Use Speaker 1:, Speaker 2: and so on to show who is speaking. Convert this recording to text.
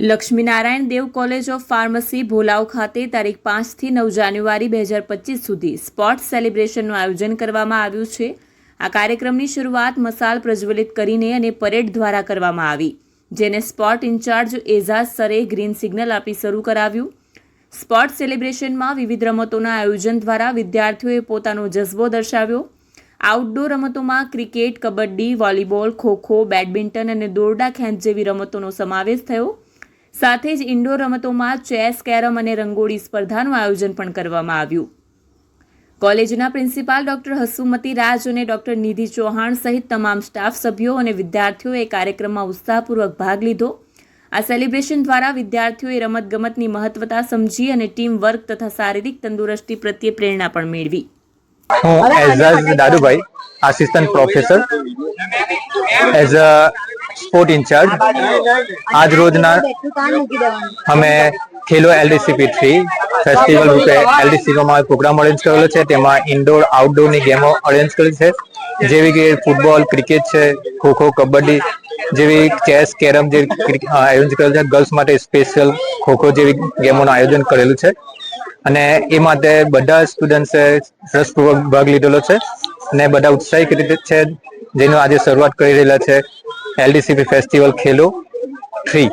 Speaker 1: Laxminarayan Dev college of pharmacy Bholav ખાતે તારીખ પાંચથી નવ જાન્યુઆરી બે હજાર પચીસ સુધી સ્પોર્ટ્સ સેલિબ્રેશનનું આયોજન કરવામાં આવ્યું છે. આ કાર્યક્રમની શરૂઆત મસાલ પ્રજ્વલિત કરીને અને પરેડ દ્વારા કરવામાં આવી, જેને સ્પોર્ટ ઇન્ચાર્જ એઝાઝ સરે ગ્રીન સિગ્નલ આપી શરૂ કરાવ્યું. સ્પોર્ટ સેલિબ્રેશનમાં વિવિધ રમતોના આયોજન દ્વારા વિદ્યાર્થીઓએ પોતાનો જઝ્બો દર્શાવ્યો. આઉટડોર રમતોમાં cricket, kabaddi, volleyball, kho kho, badminton અને દોરડા ખેંચ જેવી રમતોનો સમાવેશ થયો. સાથે જ ઇન્ડોર રમતોમાં ચેસ, કેરમ અને રંગોળી સ્પર્ધાનું આયોજન પણ કરવામાં આવ્યું. કોલેજના પ્રિન્સિપાલ ડોક્ટર હસુમતી રાજ અને ડોક્ટર નિધિ ચૌહાણ સહિત તમામ સ્ટાફ સભ્યો અને વિદ્યાર્થીઓએ કાર્યક્રમમાં ઉત્સાહપૂર્વક ભાગ લીધો. આ સેલિબ્રેશન દ્વારા વિદ્યાર્થીઓએ રમતગમતની મહત્વતા સમજી અને ટીમ વર્ક તથા શારીરિક તંદુરસ્તી પ્રત્યે પ્રેરણા પણ મેળવી.
Speaker 2: હું as Dadubhai assistant professor as a sport incharge આજ રોજના અમે ખેલો એલડીસીપી થ્રી ફેસ્ટિવલ રૂપે એલડીસીમાં પ્રોગ્રામ અરેન્જ કરેલો છે. તેમાં ઇન્ડોર આઉટડોરની ગેમો અરેન્જ કરી છે. જેવી કે ફૂટબોલ ક્રિકેટ છે, ખોખો, કબડ્ડી જેવી ચેસ કેરમ જેવી આયોજન કરેલું છે. ગર્લ્સ માટે સ્પેશિયલ ખોખો જેવી ગેમોનું આયોજન કરેલું છે. અને એ માટે બધા સ્ટુડન્ટ્સે રસપૂર્વક ભાગ લીધેલો છે. અને બધા ઉત્સાહિત રીતે છે. જેનો આજે શરૂઆત કરી રહેલા છે. એલડીસીપી ફેસ્ટિવલ ખેલો થ્રી